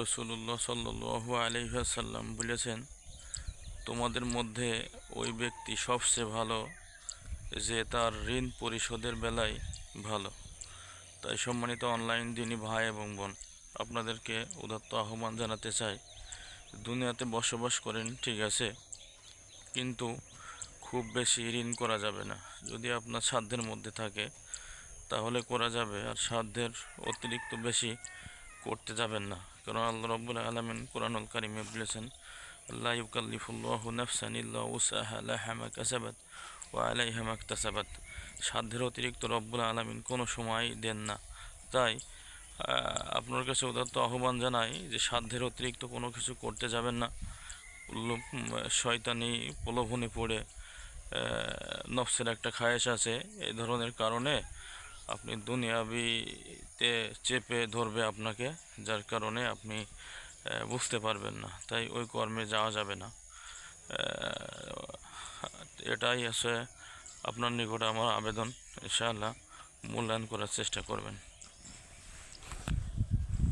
রসুল্লাহ সাল্লু আলহাসাল্লাম বলেছেন, তোমাদের মধ্যে ওই ব্যক্তি সবচেয়ে ভালো যে তার ঋণ পরিশোধের বেলায় ভালো। তাই সম্মানিত অনলাইন দিনী ভাই এবং বোন, আপনাদেরকে উদাত্ত আহ্বান জানাতে চাই, দুনিয়াতে বসবাস করেন, ঠিক আছে, কিন্তু খুব বেশি ঋণ করা যাবে না। যদি আপনার সাধ্যের মধ্যে থাকে, তাহলে করা যাবে, আর সাধ্যের অতিরিক্ত বেশি করতে যাবেন না। কারণ আল্লাহ রব্বুল আলমিন কোরআনুল কারিমে বলেছেন আল্লাহ ইউকাল্লিফুল্লাহ নাফসান ইল্লা উসাহা, লাহা মা কাসাবাত ওয়া আলাইহা মা ইকতাসাবাত। সাধ্যের অতিরিক্ত রব্বুল আলমিন কোনো সময় দেন না। তাই আপনার কাছে উদাত্ত আহ্বান জানাই যে সাধ্যের অতিরিক্ত কোনো কিছু করতে যাবেন না। শয়তানি, প্রলোভনে পড়ে নফসের একটা খায়েশ আছে। এই ধরনের কারণে আপনি দুনিয়াবিতে চেপে ধরবে আপনাকে, যার কারণে আপনি বুঝতে পারবেন না। তাই ওই কর্মে যাওয়া যাবে না। এটাই আছে আপনার নিকটে আমার আবেদন। ইনশাআল্লাহ মূল্যায়ন করার চেষ্টা করবেন।